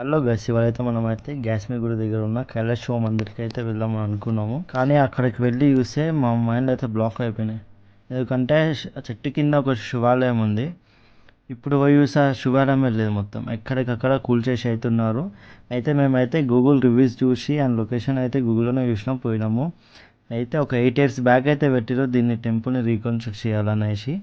Hello guys ఇవాళైతే మనం అయితే గ్యాస్మీ గుడి దగ్గర ఉన్న కైలాష్ శివ మందిర్కి అయితే వెళ్దామని అనుకున్నాము. కానీ అక్కడికి వెళ్ళి చూస్తే మా మైండ్ అయితే బ్లాక్ అయిపోయినాయి. ఎందుకంటే చెట్టు కింద ఒక శివాలయం ఉంది. ఇప్పుడు పోయి చూస్తే ఆ శివాలయం లేదు మొత్తం. ఎక్కడికక్కడ కూల్చేసి అవుతున్నారు అయితే మేమైతే గూగుల్ రివ్యూస్ చూసి అండ్ లొకేషన్ అయితే గూగుల్లోనే చూసినాం పోయినాము. అయితే ఒక ఎయిట్ ఇయర్స్ బ్యాక్ అయితే పెట్టిరు దీన్ని టెంపుల్ని రీకన్స్ట్రక్ట్ చేయాలనేసి.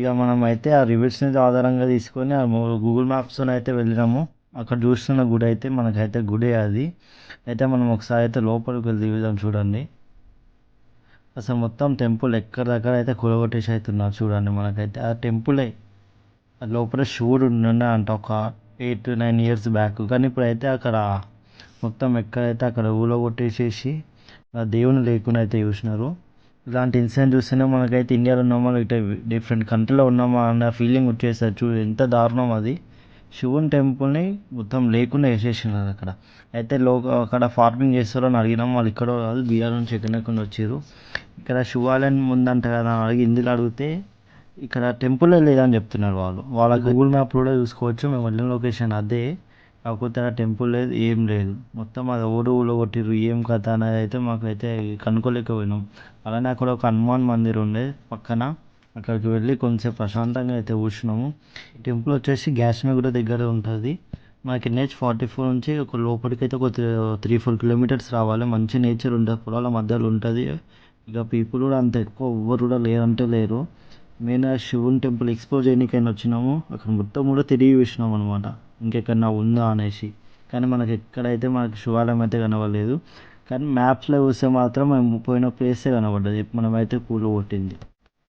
ఇక మనం అయితే ఆ రివ్యూస్ని ఆధారంగా తీసుకొని ఆ గూగుల్ మ్యాప్స్తో అయితే వెళ్ళినాము. అక్కడ చూస్తున్న గుడి అయితే మనకైతే గుడి అది. అయితే మనం ఒకసారి అయితే లోపలికి వెళ్ళి దిగుదాం చూడండి. అసలు మొత్తం టెంపుల్ ఎక్కడ దగ్గర అయితే కూలగొట్టేసి అవుతున్నారు చూడండి మనకైతే. ఆ టెంపులే అది లోపల శివుడు ఉండే అంట ఒక ఎయిట్ నైన్ ఇయర్స్ బ్యాక్. కానీ ఇప్పుడైతే అక్కడ మొత్తం ఎక్కడైతే అక్కడ ఊలగొట్టేసేసి ఆ దేవుని లేకుండా అయితే చూసినారు. ఇలాంటి ఇన్సిడెంట్ చూస్తేనే మనకైతే ఇండియాలో ఉన్నామా లేకపోతే డిఫరెంట్ కంట్రీలో ఉన్నామా అన్న ఫీలింగ్ వచ్చేస్తుంది. చూడు ఎంత దారుణం అది. శివుని టెంపుల్ని మొత్తం లేకుండా వేసేసినారు అక్కడ. అయితే లో అక్కడ ఫార్మింగ్ చేస్తారో అని అడిగినాం. వాళ్ళు ఇక్కడ కాదు బీహార్ నుంచి ఎక్కడెక్కడ వచ్చారు ఇక్కడ శివాలయం ఉందంట కదా అని అడిగి హిందీలో అడిగితే ఇక్కడ టెంపులే లేదని చెప్తున్నారు వాళ్ళు. వాళ్ళ గూగుల్ మ్యాప్ కూడా చూసుకోవచ్చు. మేము వెళ్ళిన లొకేషన్ అదే. కాకపోతే ఆ టెంపుల్ లేదు ఏం లేదు. మొత్తం అది ఓడు ఊళ్ళో కొట్టిర్రు ఏం కథ అనేది అయితే మాకైతే కనుక్కోలేకపోయినాం. అలానే అక్కడ ఒక హనుమాన్ మందిర్ ఉండే పక్కన. అక్కడికి వెళ్ళి కొంచెం ప్రశాంతంగా అయితే కూర్చున్నాము. టెంపుల్ వచ్చేసి గ్యాస్మే కూడా దగ్గర ఉంటుంది. మనకి ఎన్హెచ్ ఫార్టీ ఫోర్ నుంచి ఒక లోపలికి అయితే ఒక త్రీ ఫోర్ కిలోమీటర్స్ రావాలి. మంచి నేచర్ ఉంటుంది పొలాల మధ్యలో ఉంటుంది. ఇక పీపుల్ కూడా అంత ఎక్కువ ఎవ్వరు కూడా లేరంటే లేరు. మెయిన్ శివుని టెంపుల్ ఎక్స్ప్లోర్ చేయడానికైనా వచ్చినాము. అక్కడ మొత్తం కూడా తిరిగి చూసినాం అనమాట ఇంకెక్కడన్నా ఉందా అనేసి. కానీ మనకి ఎక్కడైతే మనకి శివాలయం అయితే కనబడలేదు. కానీ మ్యాప్స్లో చూస్తే మాత్రం మేము పోయిన ప్లేసే కనబడ్డది. మనమైతే కూల కొట్టింది.